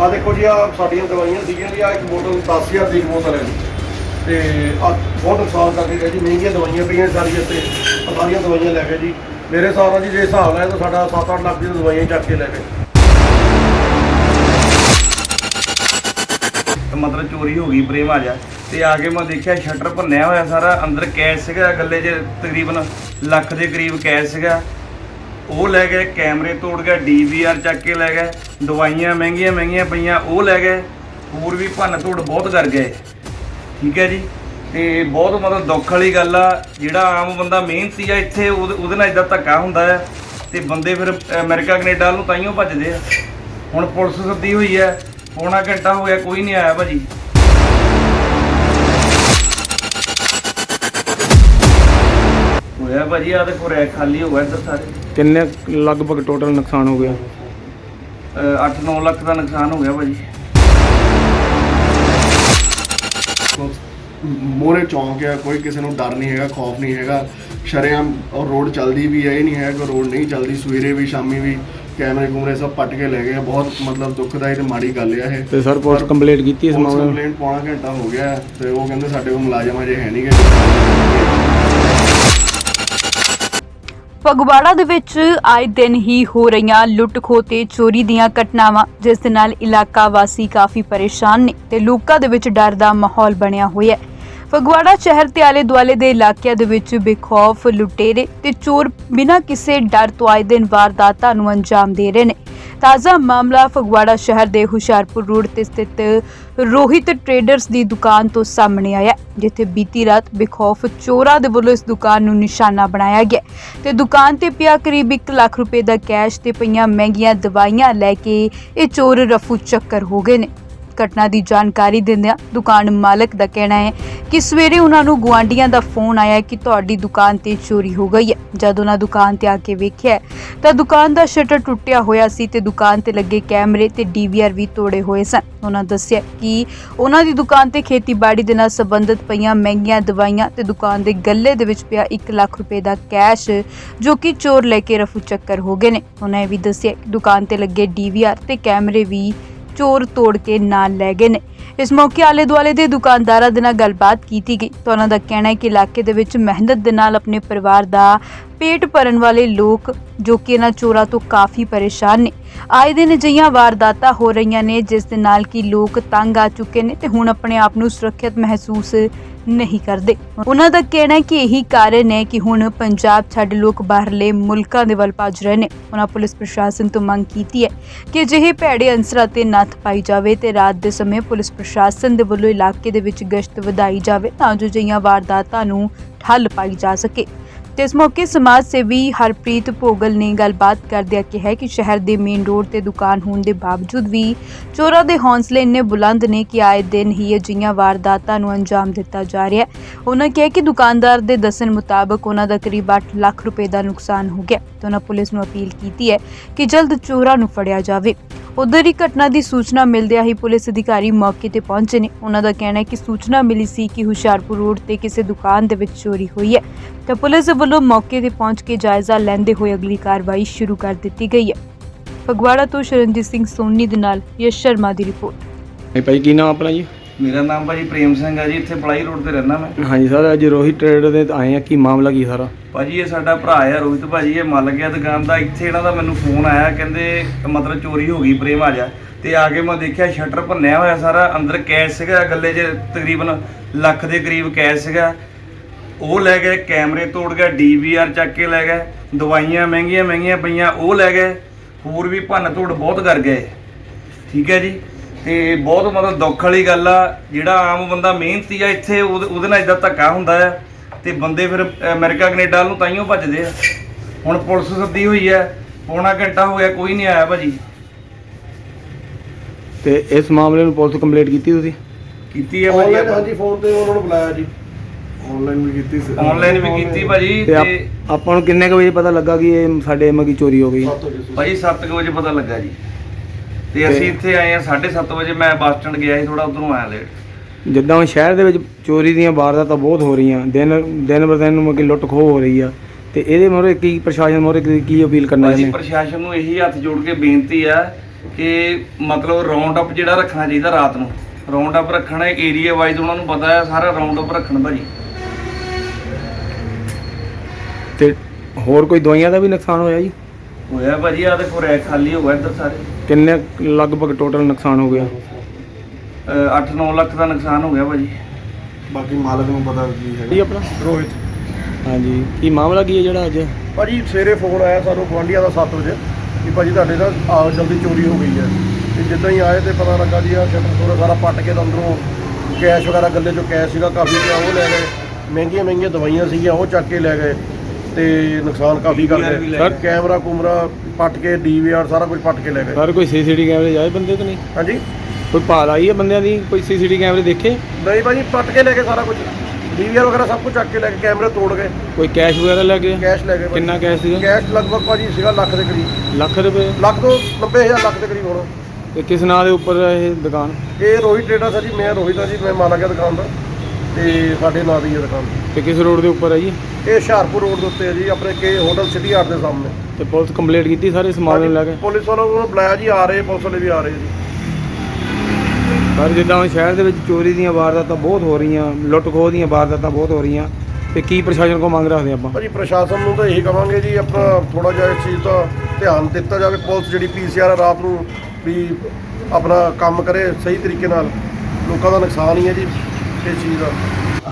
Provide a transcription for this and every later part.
ਆ ਦੇਖੋ ਜੀ, ਆ ਸਾਡੀਆਂ ਦਵਾਈਆਂ ਸੀਗੀਆਂ ਜੀ, ਆ ਇੱਕ ਬੋਤਲ 10000 ਦੀ ਇੱਕ ਬੋਤਲ ਹੈ ਜੀ। ਤੇ ਆ ਬਹੁਤ ਨੁਕਸਾਨ ਕਰਕੇ ਗਏ ਜੀ, ਮਹਿੰਗੀਆਂ ਦਵਾਈਆਂ ਪਈਆਂ ਸਾਰੀਆਂ ਤੇ ਸਾਰੀਆਂ ਦਵਾਈਆਂ ਲੈ ਗਏ ਜੀ। ਮੇਰੇ ਹਿਸਾਬ ਨਾਲ ਜੀ, ਜੇ ਹਿਸਾਬ ਲਾਇਆ ਤਾਂ ਸਾਡਾ 7-8 ਲੱਖ ਦੀਆਂ ਦਵਾਈਆਂ ਚੱਕ ਕੇ ਲੈ ਗਏ ਮਤਲਬ ਚੋਰੀ ਹੋ ਗਈ, ਪ੍ਰੇਮ ਆ ਜਾ ਤੇ ਆ ਕੇ ਮੈਂ ਦੇਖਿਆ, ਸ਼ਟਰ ਭੰਨਿਆ ਹੋਇਆ ਸਾਰਾ, ਅੰਦਰ ਕੈਸ਼ ਸੀਗਾ, ਗੱਲੇ 'ਚ ਤਕਰੀਬਨ ਲੱਖ ਦੇ ਕਰੀਬ ਕੈਸ਼ ਸੀਗਾ। ਉਹ ਲੈ ਗਏ, ਕੈਮਰੇ ਤੋੜ ਗਏ ਡੀਵੀਆਰ ਚੱਕ ਕੇ ਲੈ ਗਏ, ਦਵਾਈਆਂ ਮਹਿੰਗੀਆਂ ਮਹਿੰਗੀਆਂ ਪਈਆਂ, ਉਹ ਲੈ ਗਏ, ਹੋਰ ਵੀ ਭੰਨ ਤੋੜ ਬਹੁਤ ਕਰ ਗਏ। ਠੀਕ ਹੈ ਜੀ? ਤੇ ਬਹੁਤ ਮਤਲਬ ਦੁੱਖ ਵਾਲੀ ਗੱਲ ਆ, ਜਿਹੜਾ ਆਮ ਬੰਦਾ ਮਿਹਨਤੀ ਆ ਇੱਥੇ, ਉਹਦੇ ਨਾਲ ਇਦਾਂ ਧੱਕਾ ਹੁੰਦਾ ਆ ਤੇ ਬੰਦੇ ਫਿਰ ਅਮਰੀਕਾ, ਕੈਨੇਡਾ ਵੱਲ ਨੂੰ ਤਾਈਓ ਭੱਜਦੇ ਆ। ਹੁਣ ਪੁਲਿਸ ਸੱਦੀ ਹੋਈ ਹੈ, ਪੌਣਾ ਘੰਟਾ ਹੋ ਗਿਆ, ਕੋਈ ਨਹੀਂ ਆਇਆ ਭਾਜੀ। ਹੋਇਆ ਭਾਜੀ ਆ ਦੇਖੋ ਰੈਕ ਖਾਲੀ ਹੋ ਗਿਆ ਇੱਧਰ ਸਾਰੇ। ਕਿੰਨੇ ਕੁ ਲਗਭਗ ਟੋਟਲ ਨੁਕਸਾਨ ਹੋ ਗਿਆ? 8-9 ਲੱਖ ਦਾ ਨੁਕਸਾਨ ਹੋ ਗਿਆ ਭਾਜੀ। ਮੋਰੇ ਚੌਂਕ ਆ ਕੋਈ ਕਿਸੇ ਨੂੰ ਡਰ ਨਹੀਂ ਹੈਗਾ ਖੌਫ ਨਹੀਂ ਹੈਗਾ। ਸ਼ਰੇਆਮ ਔਰ ਰੋਡ ਚੱਲਦੀ ਵੀ ਹੈ ਇਹ ਨਹੀਂ ਹੈ ਕਿ ਰੋਡ ਨਹੀਂ ਚੱਲਦੀ ਸਵੇਰੇ ਵੀ ਸ਼ਾਮੀ ਵੀ ਕੈਮਰੇ ਕੁਮਰੇ ਸਭ ਪੱਟ ਕੇ ਲੈ ਗਏ ਆ। ਬਹੁਤ ਮਤਲਬ ਦੁੱਖਦਾਈ ਤੇ ਮਾੜੀ ਗੱਲ ਆ ਇਹ। ਤੇ ਸਰ ਪੁਲਿਸ ਕੰਪਲੀਟ ਕੀਤੀ ਇਸ ਮਾਮਲੇ ਨੂੰ? ਕੰਪਲੇਂਟ ਪੌਣਾ ਘੰਟਾ ਹੋ ਗਿਆ ਹੈ ਤੇ ਉਹ ਕਹਿੰਦੇ ਸਾਡੇ ਕੋਲ ਮੁਲਾਜ਼ਮ ਅਜੇ ਹੈ ਨਹੀਂਗੇ ਫਗਵਾੜਾ ਦੇ ਵਿੱਚ ਆਏ ਦਿਨ ਹੀ ਹੋ ਰਹੀਆਂ ਲੁੱਟ-ਖੋਹ ਤੇ ਚੋਰੀ ਦੀਆਂ ਘਟਨਾਵਾਂ, ਜਿਸ ਦੇ ਨਾਲ ਇਲਾਕਾ ਵਾਸੀ ਕਾਫੀ ਪਰੇਸ਼ਾਨ ਨੇ ਤੇ ਲੋਕਾਂ ਦੇ ਵਿੱਚ ਡਰ ਦਾ ਮਾਹੌਲ ਬਣਿਆ ਹੋਇਆ ਹੈ। ਫਗਵਾੜਾ ਸ਼ਹਿਰ ਤੇ ਆਲੇ ਦੁਆਲੇ ਦੇ ਇਲਾਕਿਆਂ ਦੇ ਵਿੱਚ ਬੇਖੌਫ ਲੁਟੇਰੇ ਤੇ ਚੋਰ ਬਿਨਾਂ ਕਿਸੇ ਡਰ ਤੋਂ ਆਏ ਦਿਨ ਵਾਰਦਾਤਾਂ ਨੂੰ ਅੰਜਾਮ ਦੇ ਰਹੇ ਨੇ। ਤਾਜ਼ਾ ਮਾਮਲਾ ਫਗਵਾੜਾ ਸ਼ਹਿਰ ਦੇ ਹੁਸ਼ਿਆਰਪੁਰ ਰੋਡ ਤੇ ਸਥਿਤ ਰੋਹਿਤ ਟ੍ਰੇਡਰਸ ਦੀ ਦੁਕਾਨ ਤੋਂ ਸਾਹਮਣੇ ਆਇਆ ਜਿੱਥੇ ਬੀਤੀ ਰਾਤ ਬੇਖੌਫ ਚੋਰਾਂ ਦੇ ਵੱਲੋਂ ਇਸ ਦੁਕਾਨ ਨੂੰ ਨਿਸ਼ਾਨਾ ਬਣਾਇਆ ਗਿਆ ਤੇ ਦੁਕਾਨ ਤੇ ਪਿਆ ਕਰੀਬ 1 ਲੱਖ ਰੁਪਏ ਦਾ ਕੈਸ਼ ਤੇ ਪਈਆਂ ਮਹਿੰਗੀਆਂ ਦਵਾਈਆਂ ਲੈ ਕੇ ਇਹ ਚੋਰ ਰਫੂ ਚੱਕਰ ਹੋ ਗਏ ਨੇ। ਘਟਨਾ ਦੀ ਜਾਣਕਾਰੀ ਦਿੰਦਿਆਂ ਦੁਕਾਨ ਮਾਲਕ ਦਾ ਕਹਿਣਾ ਹੈ ਕਿ ਸਵੇਰੇ ਉਹਨਾਂ ਨੂੰ ਗੁਆਂਢੀਆਂ ਦਾ ਫੋਨ ਆਇਆ ਕਿ ਤੁਹਾਡੀ ਦੁਕਾਨ ਤੇ ਚੋਰੀ ਹੋ ਗਈ ਹੈ। ਜਦ ਉਹਨਾਂ ਦੁਕਾਨ ਤੇ ਆ ਕੇ ਵੇਖਿਆ ਤਾਂ ਦੁਕਾਨ ਦਾ ਸ਼ਟਰ ਟੁੱਟਿਆ ਹੋਇਆ ਸੀ ਤੇ ਦੁਕਾਨ ਤੇ ਲੱਗੇ ਕੈਮਰੇ ਤੇ ਡੀਵੀਆਰ ਵੀ ਤੋੜੇ ਹੋਏ ਸਨ। ਉਹਨਾਂ ਦੱਸਿਆ ਕਿ ਉਹਨਾਂ ਦੀ ਦੁਕਾਨ ਤੇ ਖੇਤੀਬਾੜੀ ਦੇ ਨਾਲ ਸੰਬੰਧਿਤ ਪਈਆਂ ਮਹਿੰਗੀਆਂ ਦਵਾਈਆਂ ਤੇ ਦੁਕਾਨ ਦੇ ਗੱਲੇ ਦੇ ਵਿੱਚ ਪਿਆ 1 ਲੱਖ ਰੁਪਏ ਦਾ ਕੈਸ਼ ਜੋ ਕਿ ਚੋਰ ਲੈ ਕੇ ਰਫੂ ਚੱਕਰ ਹੋ ਗਏ ਨੇ। ਉਹਨਾਂ ਇਹ ਵੀ ਦੱਸਿਆ ਕਿ ਦੁਕਾਨ ਤੇ ਲੱਗੇ ਡੀਵੀਆਰ ਤੇ ਕੈਮਰੇ ਵੀ ਚੋਰ ਤੋੜ ਕੇ ਨਾਲ ਲੈ ਗਏ ਨੇ। ਇਸ ਮੌਕੇ ਆਲੇ ਦੁਆਲੇ ਦੇ ਦੁਕਾਨਦਾਰਾਂ ਦੇ ਨਾਲ ਗੱਲਬਾਤ ਕੀਤੀ ਗਈ ਤਾਂ ਉਹਨਾਂ ਦਾ ਕਹਿਣਾ ਹੈ ਕਿ ਇਲਾਕੇ ਦੇ ਵਿੱਚ ਮਿਹਨਤ ਦੇ ਨਾਲ ਆਪਣੇ ਪਰਿਵਾਰ ਦਾ ਪੇਟ ਭਰਨ ਵਾਲੇ ਲੋਕ ਜੋ ਕਿ ਇਹਨਾਂ ਚੋਰਾਂ ਤੋਂ ਕਾਫੀ ਪਰੇਸ਼ਾਨ ਨੇ। ਆਏ ਦਿਨ ਅਜਿਹੀਆਂ ਵਾਰਦਾਤਾਂ ਹੋ ਰਹੀਆਂ ਨੇ, ਜਿਸ ਦੇ ਨਾਲ ਕਿ ਲੋਕ ਤੰਗ ਆ ਚੁੱਕੇ ਨੇ ਤੇ ਹੁਣ ਆਪਣੇ ਆਪ ਨੂੰ ਸੁਰੱਖਿਅਤ ਮਹਿਸੂਸ ਨਹੀਂ ਕਰਦੇ। ਉਹਨਾਂ ਦਾ ਕਹਿਣਾ ਹੈ ਕਿ ਇਹੀ ਕਾਰਨ ਹੈ ਕਿ ਹੁਣ ਪੰਜਾਬ ਛੱਡ ਲੋਕ ਬਾਹਰਲੇ ਮੁਲਕਾਂ ਦੇ ਵੱਲ ਭੱਜ ਰਹੇ ਨੇ। ਉਹਨਾਂ ਪੁਲਿਸ ਪ੍ਰਸ਼ਾਸਨ ਤੋਂ ਮੰਗ ਕੀਤੀ ਹੈ ਕਿ ਅਜਿਹੇ ਭੈੜੇ ਅੰਸਰਾਂ ਤੇ ਨੱਥ ਪਾਈ ਜਾਵੇ ਤੇ ਰਾਤ ਦੇ ਸਮੇਂ ਪੁਲਿਸ ਪ੍ਰਸ਼ਾਸਨ ਦੇ ਵੱਲੋਂ ਇਲਾਕੇ ਦੇ ਵਿੱਚ ਗਸ਼ਤ ਵਧਾਈ ਜਾਵੇ ਤਾਂ ਜੋ ਅਜਿਹੀਆਂ ਵਾਰਦਾਤਾਂ ਨੂੰ ਠੱਲ ਪਾਈ ਜਾ ਸਕੇ। ਤੇ ਇਸ ਮੌਕੇ ਸਮਾਜ ਸੇਵੀ ਹਰਪ੍ਰੀਤ ਭੋਗਲ ਨੇ ਗੱਲਬਾਤ ਕਰਦਿਆਂ ਕਿਹਾ ਕਿ ਸ਼ਹਿਰ ਦੇ ਮੇਨ ਰੋਡ ਤੇ ਦੁਕਾਨ ਹੋਣ ਦੇ ਬਾਵਜੂਦ ਵੀ ਚੋਰਾਂ ਦੇ ਹੌਂਸਲੇ ਇੰਨੇ ਬੁਲੰਦ ਨੇ ਕਿ ਆਏ ਦਿਨ ਹੀ ਅਜਿਹੀਆਂ ਵਾਰਦਾਤਾਂ ਨੂੰ ਅੰਜਾਮ ਦਿੱਤਾ ਜਾ ਰਿਹਾ ਹੈ। ਉਹਨਾਂ ਕਿਹਾ ਕਿ ਦੁਕਾਨਦਾਰ ਦੇ ਦੱਸਣ ਮੁਤਾਬਕ ਉਹਨਾਂ ਦਾ ਕਰੀਬ 8 ਲੱਖ ਰੁਪਏ ਦਾ ਨੁਕਸਾਨ ਹੋ ਗਿਆ। ਤੇ ਉਹਨਾਂ ਪੁਲਿਸ ਨੂੰ ਅਪੀਲ ਕੀਤੀ ਹੈ ਕਿ ਜਲਦ ਚੋਰਾਂ ਨੂੰ ਫੜਿਆ ਜਾਵੇ। ਉਧਰ ਹੀ ਘਟਨਾ ਦੀ ਸੂਚਨਾ ਮਿਲਦਿਆਂ ਹੀ ਪੁਲਿਸ ਅਧਿਕਾਰੀ ਮੌਕੇ ਤੇ ਪਹੁੰਚੇ ਨੇ। ਉਹਨਾਂ ਦਾ ਕਹਿਣਾ ਹੈ ਕਿ ਸੂਚਨਾ ਮਿਲੀ ਸੀ ਕਿ ਹੁਸ਼ਿਆਰਪੁਰ ਰੋਡ ਤੇ ਕਿਸੇ ਦੁਕਾਨ ਦੇ ਵਿੱਚ ਚੋਰੀ ਹੋਈ ਹੈ। ਤਾਂ ਪੁਲਿਸ ਵੱਲੋਂ ਮੌਕੇ ਤੇ ਪਹੁੰਚ ਕੇ ਜਾਇਜ਼ਾ ਲੈਂਦੇ ਹੋਏ ਅਗਲੀ ਕਾਰਵਾਈ ਸ਼ੁਰੂ ਕਰ ਦਿੱਤੀ ਗਈ ਹੈ। ਫਗਵਾੜਾ ਤੋਂ ਸ਼ਰਨਜੀਤ ਸਿੰਘ ਸੋਨੀ ਦੇ ਨਾਲ ਯਸ਼ ਸ਼ਰਮਾ ਦੀ ਰਿਪੋਰਟ। ਇਹ ਭਾਈ, ਕੀ ਨਾਮ ਆਪਣਾ ਜੀ? ਮੇਰਾ ਨਾਮ ਭਾਜੀ ਪ੍ਰੇਮ ਸਿੰਘ ਹੈ ਜੀ ਇੱਥੇ ਪਲਾਈ ਰੋਡ ਤੇ ਰਹਿਣਾ ਮੈਂ। ਹਾਂਜੀ ਸਰ ਅੱਜ ਰੋਹਿਤ ਟ੍ਰੇਡਰ ਦੇ ਆਏ ਆ ਕੀ ਮਾਮਲਾ ਕੀ ਸਾਰਾ? ਭਾਜੀ ਇਹ ਸਾਡਾ ਭਰਾ ਆ ਰੋਹਿਤ ਭਾਜੀ ਇਹ ਮੱਲ ਗਿਆ ਦੁਕਾਨ ਦਾ। ਇੱਥੇ ਇਹਨਾਂ ਦਾ ਮੈਨੂੰ ਫੋਨ ਆਇਆ ਕਹਿੰਦੇ ਮਤਲਬ ਚੋਰੀ ਹੋ ਗਈ ਪ੍ਰੇਮ ਆ ਜਾ। ਤੇ ਆ ਕੇ ਮੈਂ ਦੇਖਿਆ ਸ਼ਟਰ ਭੰਨਿਆ ਹੋਇਆ ਸਾਰਾ ਅੰਦਰ ਕੈਸ਼ ਸੀਗਾ ਗੱਲੇ 'ਚ ਤਕਰੀਬਨ ਲੱਖ ਦੇ ਕਰੀਬ ਕੈਸ਼ ਸੀਗਾ। ਉਹ ਲੈ ਗਏ ਕੈਮਰੇ ਤੋੜ ਗਏ ਡੀਵੀਆਰ ਚੱਕ ਕੇ ਲੈ ਗਏ। ਦਵਾਈਆਂ ਮਹਿੰਗੀਆਂ ਮਹਿੰਗੀਆਂ ਪਈਆਂ ਉਹ ਲੈ ਗਏ। ਹੋਰ ਵੀ ਭੰਨ ਤੋੜ ਬਹੁਤ ਕਰ ਗਏ। ਠੀਕ ਹੈ ਜੀ? ਤੇ ਬਹੁਤ ਮਤਲਬ ਦੁੱਖ ਵਾਲੀ ਗੱਲ ਆ ਜਿਹੜਾ ਆਮ ਬੰਦਾ ਮਿਹਨਤੀ ਆ ਇੱਥੇ ਉਹਦੇ ਉਹਦੇ ਨਾਲ ਇਦਾਂ ਧੱਕਾ ਹੁੰਦਾ ਆ ਤੇ ਬੰਦੇ ਫਿਰ ਅਮਰੀਕਾ ਕੈਨੇਡਾ ਨੂੰ ਤਾਈਓ ਭੱਜਦੇ ਆ। ਹੁਣ ਪੁਲਿਸ ਸੱਦੀ ਹੋਈ ਹੈ ਪੌਣਾ ਘੰਟਾ ਹੋ ਗਿਆ ਕੋਈ ਨਹੀਂ ਆਇਆ ਭਾਜੀ। ਤੇ ਇਸ ਮਾਮਲੇ ਨੂੰ ਪੁਲਿਸ ਕੰਪਲੀਟ ਕੀਤੀ ਤੁਸੀਂ? ਕੀਤੀ ਹੈ ਭਾਜੀ ਆਨਲਾਈਨ ਹਾਂਜੀ ਫੋਨ ਤੇ ਉਹਨਾਂ ਨੂੰ ਬੁਲਾਇਆ ਜੀ। ਆਨਲਾਈਨ ਵੀ ਕੀਤੀ ਸੀ। ਆਨਲਾਈਨ ਵੀ ਕੀਤੀ ਭਾਜੀ ਤੇ ਆਪ- ਨੂੰ ਕਿੰਨੇ ਕੁ ਵਜੇ ਪਤਾ ਲੱਗਾ ਕਿ ਇਹ ਸਾਡੇ ਮਗੀ ਚੋਰੀ ਹੋ ਗਈ। ਭਾਜੀ 7 ਵਜੇ ਪਤਾ ਲੱਗਾ ਜੀ। ਤੇ ਅਸੀਂ ਇੱਥੇ ਆਏ ਆ 7:30 ਵਜੇ ਮੈਂ ਬੱਸ ਸਟੈਂਡ ਗਿਆ ਸੀ ਥੋੜਾ ਉਧਰੋਂ ਆਇਆ ਲੇਟ ਜਿੱਦਾਂ ਹੁਣ ਸ਼ਹਿਰ ਦੇ ਵਿੱਚ ਚੋਰੀ ਦੀਆਂ ਵਾਰਦਾਤਾਂ ਬਹੁਤ ਹੋ ਰਹੀਆਂ ਦਿਨ ਦਿਨ ਬਰ ਦਿਨ ਮਗੀ ਲੁੱਟ ਖੋਹ ਹੋ ਰਹੀ ਆ ਤੇ ਇਹਦੇ ਮੋਰੇ ਕੀ ਪ੍ਰਸ਼ਾਸਨ ਮੋਰੇ ਕੀ ਕੀ ਅਪੀਲ ਕਰਨਾ ਅਸੀਂ ਇਹਨੇ? ਪ੍ਰਸ਼ਾਸਨ ਨੂੰ ਇਹੀ ਹੱਥ ਜੋੜ ਕੇ ਬੇਨਤੀ ਆ ਕਿ ਮਤਲਬ ਰਾਉਂਡ ਅਪ ਜਿਹੜਾ ਰੱਖਣਾ ਚਾਹੀਦਾ ਰਾਤ ਨੂੰ। ਰਾਉਂਡ ਅਪ ਰੱਖਣਾ ਏਰੀਆ ਵਾਈਜ਼ ਉਹਨਾਂ ਨੂੰ ਪਤਾ ਹੈ ਸਾਰਾ ਰਾਉਂਡ ਅਪ ਰੱਖਣ ਭਾਜੀ ਤੇ ਹੋਰ ਕੋਈ ਦਵਾਈਆਂ ਦਾ ਵੀ ਨੁਕਸਾਨ ਹੋਇਆ ਜੀ? ਹੋਇਆ ਭਾਜੀ ਆ ਦੇਖੋ ਰੈਕ ਖਾਲੀ ਹੋ ਗਿਆ ਇੱਧਰ ਸਾਰੇ। ਕਿੰਨੇ ਲਗਭਗ ਟੋਟਲ ਨੁਕਸਾਨ ਹੋ ਗਿਆ? 8-9 ਲੱਖ ਦਾ ਨੁਕਸਾਨ ਹੋ ਗਿਆ ਭਾਜੀ। ਬਾਕੀ ਮਾਲਕ ਨੂੰ ਪਤਾ ਕੀ ਹੈ ਜੀ ਆਪਣਾ? ਰੋਹਿਤ। ਹਾਂਜੀ ਕੀ ਮਾਮਲਾ ਕੀ ਹੈ ਜਿਹੜਾ ਅੱਜ? ਭਾਜੀ ਸਵੇਰੇ ਫੋਨ ਆਇਆ ਸਾਨੂੰ ਗੁਆਂਢੀਆਂ ਦਾ 7 ਵਜੇ ਕਿ ਭਾਜੀ ਤੁਹਾਡੇ ਨਾਲ ਆ ਜਲਦੀ ਚੋਰੀ ਹੋ ਗਈ ਹੈ। ਤੇ ਜਿੱਦਾਂ ਹੀ ਆਏ ਤੇ ਪਤਾ ਲੱਗਾ ਜੀ ਆ ਸ਼ਟਰ ਥੋੜਾ ਸਾਰਾ ਪੱਟ ਕੇ ਤਾਂ ਅੰਦਰੋਂ ਕੈਸ਼ ਵਗੈਰਾ ਗੱਲੇ ਚੋਂ ਕੈਸ਼ ਸੀਗਾ ਕਾਫੀ ਪਿਆ ਉਹ ਲੈ ਗਏ। ਮਹਿੰਗੀਆਂ ਮਹਿੰਗੀਆਂ ਦਵਾਈਆਂ ਸੀਗੀਆਂ ਉਹ ਚੱਕ ਕੇ ਲੈ ਗਏ। ਤੇ ਨੁਕਸਾਨ ਕਾਫੀ ਕਰ DVR ਵੀ ਲੈ ਗਏ। ਗਏ। ਕੈਮਰਾ ਕੁਮਰਾ ਪੱਟ ਕੇ ਡੀਵੀਆਰ ਸਾਰਾ ਕੁਝ ਪੱਟ ਕੇ ਲੈ ਗਏ। ਸਰ ਕੋਈ ਸੀਸੀਟੀ ਕੈਮਰੇ ਜਾਏ ਬੰਦੇ ਕਿ ਨਹੀਂ? ਹਾਂਜੀ। ਕੋਈ ਭਾਲ ਆਈ ਹੈ ਬੰਦਿਆਂ ਦੀ? ਕੋਈ ਸੀਸੀਟੀ ਕੈਮਰੇ ਦੇਖੇ? ਨਹੀਂ ਭਾਜੀ ਪੱਟ ਕੇ ਲੈ ਗਏ ਸਾਰਾ ਕੁਝ। ਡੀਵੀਆਰ ਵਗੈਰਾ ਸਭ ਕੁਝ ਚੱਕ ਕੇ ਲੈ ਗਏ ਕੈਮਰੇ ਤੋੜ ਗਏ। ਕੋਈ ਕੈਸ਼ ਵਗੈਰਾ ਲੈ ਗਏ? ਕੈਸ਼ ਲੈ ਗਏ। ਕਿੰਨਾ ਕੈਸ਼ ਸੀਗਾ? ਕੈਸ਼ ਲਗਭਗ ਭਾਜੀ ਸੀਗਾ ਲੱਖ ਦੇ ਕਰੀਬ। ਲੱਖ ਰੁਪਏ? ਲੱਖ ਤੋਂ 90000 ਲੱਖ ਦੇ ਕਰੀਬ ਹੋਣਾ। ਤੇ ਕਿਸ ਨਾਂ ਦੇ ਉੱਪਰ ਇਹ ਦੁਕਾਨ? ਇਹ ਰੋਹਿਤ ਟ੍ਰੇਡਰਸ ਹੈ ਜੀ ਮੈਂ ਰੋਹਿਤ ਹਾਂ ਜੀ ਮੈਂ ਮਾਲਕ ਹੈ ਦੁਕਾਨ ਦਾ। ਤੇ ਸਾਡੇ ਨਾਂ ਦੀ ਹੈ ਦੁਕਾਨ। ਤੇ ਕਿਸ ਰੋਡ ਦੇ ਉੱਪਰ ਹੈ ਜੀ? ਇਹ ਹੁਸ਼ਿਆਰਪੁਰ ਰੋਡ ਦੇ ਉੱਤੇ ਹੈ ਜੀ ਆਪਣੇ ਕੇ ਹੋਟਲ ਸਿਟੀ ਆਰਟ ਦੇ ਸਾਹਮਣੇ। ਤੇ ਪੁਲਿਸ ਕੰਪਲੀਟ ਕੀਤੀ ਸਾਰੇ ਸਮਾਨ ਨੂੰ ਲੈ ਕੇ? ਪੁਲਿਸ ਵਾਲਿਆਂ ਨੂੰ ਬੁਲਾਇਆ ਜੀ ਆ ਰਹੇ ਪੁਲਿਸ ਵਾਲੇ ਵੀ ਆ ਰਹੇ ਜੀ। ਪਰ ਜਿੱਦਾਂ ਹੁਣ ਸ਼ਹਿਰ ਦੇ ਵਿੱਚ ਚੋਰੀ ਦੀਆਂ ਵਾਰਦਾਤਾਂ ਬਹੁਤ ਹੋ ਰਹੀਆਂ ਲੁੱਟ ਖੋਹ ਦੀਆਂ ਵਾਰਦਾਤਾਂ ਬਹੁਤ ਹੋ ਰਹੀਆਂ ਤੇ ਕੀ ਪ੍ਰਸ਼ਾਸਨ ਕੋ ਮੰਗ ਰੱਖਦੇ ਆਪਾਂ? ਭਾਜੀ ਪ੍ਰਸ਼ਾਸਨ ਨੂੰ ਤਾਂ ਇਹੀ ਕਵਾਂਗੇ ਜੀ ਆਪਣਾ ਥੋੜਾ ਜਿਹਾ ਇਸ ਚੀਜ਼ ਦਾ ਧਿਆਨ ਦਿੱਤਾ ਜਾਵੇ ਪੁਲਿਸ ਜਿਹੜੀ ਪੀਸੀਆਰ ਰਾਤ ਨੂੰ ਵੀ ਆਪਣਾ ਕੰਮ ਕਰੇ ਸਹੀ ਤਰੀਕੇ ਨਾਲ ਲੋਕਾਂ ਦਾ ਨੁਕਸਾਨ ਹੀ ਹੈ ਜੀ। ਇਸ ਚੀਜ਼ ਦਾ?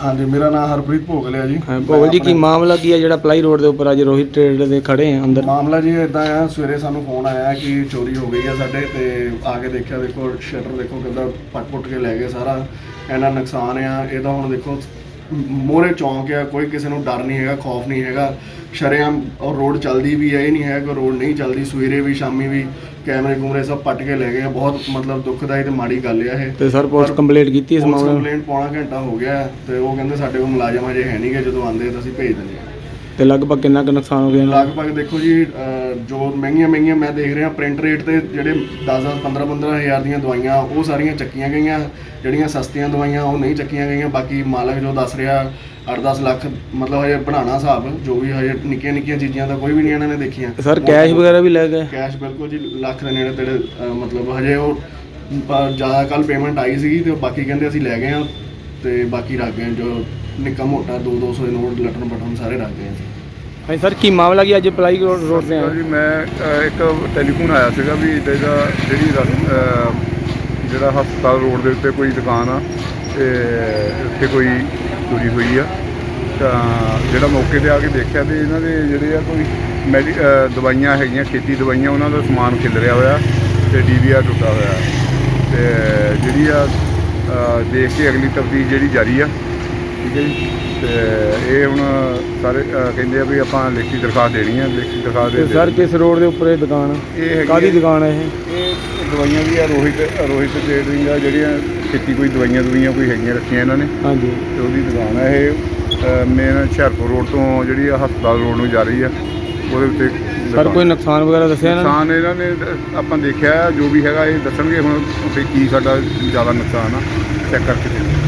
ਹਾਂਜੀ ਮੇਰਾ ਨਾਮ ਹਰਪ੍ਰੀਤ ਭੋਗਲ ਹੈ ਜੀ। ਹਾਂ, ਭੋਗਲ ਜੀ ਕੀ ਮਾਮਲਾ ਕੀ ਹੈ ਜਿਹੜਾ ਪਲਾਈ ਰੋਡ ਦੇ ਉੱਪਰ ਅੱਜ ਰੋਹਿਤ ਟ੍ਰੇਡ ਦੇ ਖੜੇ ਆ ਅੰਦਰ? ਮਾਮਲਾ ਜੀ ਇਦਾਂ ਆ ਸਵੇਰੇ ਸਾਨੂੰ ਫੋਨ ਆਇਆ ਕਿ ਚੋਰੀ ਹੋ ਗਈ ਆ ਸਾਡੇ ਤੇ ਆ ਕੇ ਦੇਖਿਆ ਦੇਖੋ ਸ਼ਟਰ ਦੇਖੋ ਕਿੱਦਾਂ ਪੱਟ-ਪੁੱਟ ਕੇ ਲੈ ਗਏ ਸਾਰਾ। ਇੰਨਾ ਨੁਕਸਾਨ ਆ ਇਹਦਾ ਹੁਣ ਦੇਖੋ ਮੋਰੇ ਚੌਂਕ ਆ ਕੋਈ ਕਿਸੇ ਨੂੰ ਡਰ ਨਹੀਂ ਹੈਗਾ ਖੌਫ ਨਹੀਂ ਹੈਗਾ। ਸ਼ਰੇਆਮ ਔਰ ਰੋਡ ਚੱਲਦੀ ਵੀ ਹੈ ਇਹ ਨਹੀਂ ਹੈ ਕਿ ਰੋਡ ਨਹੀਂ ਚੱਲਦੀ ਸਵੇਰੇ ਵੀ ਸ਼ਾਮੀ ਵੀ। ਕੈਮਰੇ ਕੁਮਰੇ ਸਭ ਪੱਟ ਕੇ ਲੈ ਗਏ ਆ। ਬਹੁਤ ਮਤਲਬ ਦੁੱਖਦਾਈ ਤੇ ਮਾੜੀ ਗੱਲ ਆ ਇਹ। ਤੇ ਸਰ ਪੁਲਿਸ ਕੰਪਲੀਟ ਕੀਤੀ ਇਸ ਪੁਲਿਸ ਮਾਮਲੇ ਨੂੰ? ਕੰਪਲੇਂਟ ਪੌਣਾ ਘੰਟਾ ਹੋ ਗਿਆ ਹੈ ਤੇ ਉਹ ਕਹਿੰਦੇ ਸਾਡੇ ਕੋਲ ਮੁਲਾਜ਼ਮ ਅਜੇ ਹੈ ਨਹੀਂਗੇ ਜਦੋਂ ਆਉਂਦੇ ਤਾਂ ਅਸੀਂ ਭੇਜ ਦਿੰਦੇ ਹਾਂ ਤੇ ਲਗਭਗ ਕਿੰਨਾ ਕੁ ਨੁਕਸਾਨ ਹੋ ਗਿਆ ਇਹਨਾਂ ਦਾ? ਲਗਭਗ ਦੇਖੋ ਜੀ ਅਹ, ਜੋ ਮਹਿੰਗੀਆਂ ਮਹਿੰਗੀਆਂ ਮੈਂ ਦੇਖ ਰਿਹਾ ਪ੍ਰਿੰਟ ਰੇਟ ਤੇ ਜਿਹੜੇ 10 10 15 15 ਹਜ਼ਾਰ ਦੀਆਂ ਦਵਾਈਆਂ ਉਹ ਸਾਰੀਆਂ ਚੱਕੀਆਂ ਗਈਆਂ। ਜਿਹੜੀਆਂ ਸਸਤੀਆਂ ਦਵਾਈਆਂ ਉਹ ਨਹੀਂ ਚੱਕੀਆਂ ਗਈਆਂ। ਬਾਕੀ ਮਾਲਕ ਜੋ ਦੱਸ ਰਿਹਾ 8-10 ਲੱਖ ਮਤਲਬ ਹਜੇ ਬਣਾਉਣਾ ਹਿਸਾਬ ਜੋ ਵੀ ਹਜੇ ਨਿੱਕੀਆਂ ਨਿੱਕੀਆਂ ਚੀਜ਼ਾਂ ਦਾ ਕੋਈ ਵੀ ਨਹੀਂ ਇਹਨਾਂ ਨੇ ਦੇਖੀਆਂ। ਸਰ ਕੈਸ਼ ਵਗੈਰਾ ਵੀ ਲੈ ਗਏ? ਕੈਸ਼ ਬਿਲਕੁਲ ਜੀ ਲੱਖ ਦੇ ਨੇੜੇ ਤੇੜੇ ਮਤਲਬ ਹਜੇ ਉਹ ਅਹ, ਜ਼ਿਆਦਾ ਕੱਲ ਪੇਮੈਂਟ ਆਈ ਸੀਗੀ ਤੇ ਉਹ ਬਾਕੀ ਕਹਿੰਦੇ ਅਸੀਂ ਲੈ ਗਏ ਆ ਤੇ ਬਾਕੀ ਰੱਖ ਗਏ ਜੋ ਨਿੱਕਾ ਮੋਟਾ 2-200 ਦੇ ਨੋਟ ਲਟਣ ਪਟਣ ਸਾਰੇ ਰੱਖ ਗਏ ਅਸੀਂ। ਹਾਂਜੀ ਸਰ ਕੀ ਮਾਮਲਾ ਕੀ ਅੱਜ ਪਲਾਈ ਰੋਡ ਰੋਡ ਤੇ ਸਰ ਆਏ ਜੀ ਮੈਂ ਅ, ਇੱਕ ਟੈਲੀਫੋਨ ਆਇਆ ਸੀਗਾ ਵੀ ਇੱਦਾਂ ਦਾ ਜਿਹੜੀ ਰਸ- ਅ, ਜਿਹੜਾ ਹਸਪਤਾਲ ਰੋਡ ਦੇ ਉੱਤੇ ਕੋਈ ਦੁਕਾਨ ਆ ਤੇ ਉੱਥੇ ਕੋਈ ਚੋਰੀ ਹੋਈ ਆ। ਤਾਂ ਜਿਹੜਾ ਮੌਕੇ ਤੇ ਆ ਕੇ ਦੇਖਿਆ ਤੇ ਇਹਨਾਂ ਦੇ ਜਿਹੜੇ ਆ ਕੋਈ ਮੈਡੀ ਦਵਾਈਆਂ ਹੈਗੀਆਂ ਖੇਤੀ ਦਵਾਈਆਂ ਉਹਨਾਂ ਦਾ ਸਮਾਨ ਖਿਲਰਿਆ ਹੋਇਆ ਤੇ ਡੀਵੀਆਰ ਟੁੱਟਾ ਹੋਇਆ। ਤੇ ਜਿਹੜੀ ਆ ਦੇਖ ਕੇ ਅਗਲੀ ਤਫਤੀਸ਼ ਜਿਹੜੀ ਜਾਰੀ ਆ ਠੀਕ ਹੈ ਜੀ। ਤੇ ਇਹ ਹੁਣ ਸਾਰੇ ਕਹਿੰਦੇ ਆ ਵੀ ਆਪਾਂ ਲਿਖਤੀ ਦਰਖਾਸਤ ਦੇਣੀ ਆ ਲਿਖਤੀ ਦਰਖਾਸਤ ਦੇ ਸਰ ਕਿਸ ਰੋਡ ਦੇ ਉੱਪਰ ਇਹ ਦੁਕਾਨ? ਇਹ ਹੈਗੀ ਕਾਹਦੀ ਆ- ਦੁਕਾਨ ਹੈ ਇਹ? ਇਹ ਦਵਾਈਆਂ ਵੀ ਆ ਰੋਹਿਤ ਰੋਹਿਤ ਟ੍ਰੇਡਿੰਗ ਆ ਜਿਹੜੀਆਂ ਖੇਤੀ ਕੋਈ ਦਵਾਈਆਂ ਦੁਵਾਈਆਂ ਕੋਈ ਹੈਗੀਆਂ ਰੱਖੀਆਂ ਇਹਨਾਂ ਨੇ ਹਾਂਜੀ ਤੇ ਉਹਦੀ ਦੁਕਾਨ ਆ ਇਹ ਮੇਨ ਹੁਸ਼ਿਆਰਪੁਰ ਰੋਡ ਤੋਂ ਜਿਹੜੀ ਆ ਹਸਪਤਾਲ ਰੋਡ ਨੂੰ ਜਾ ਰਹੀ ਆ ਉਹਦੇ ਉੱਤੇ ਸਰ। ਕੋਈ ਨੁਕਸਾਨ ਵਗੈਰਾ ਦੱਸਿਆ ਇਹਨਾਂ ਨੇ ਨੁਕਸਾਨ ਇਹਨਾਂ ਨੇ ਆਪਾਂ ਦੇਖਿਆ ਜੋ ਵੀ ਹੈਗਾ ਇਹ ਦੱਸਣਗੇ ਹੁਣ ਵੀ ਕੀ ਸਾਡਾ ਜ਼ਿਆਦਾ ਨੁਕਸਾਨ ਆ ਚੈੱਕ ਕਰਕੇ ਹਾਂ।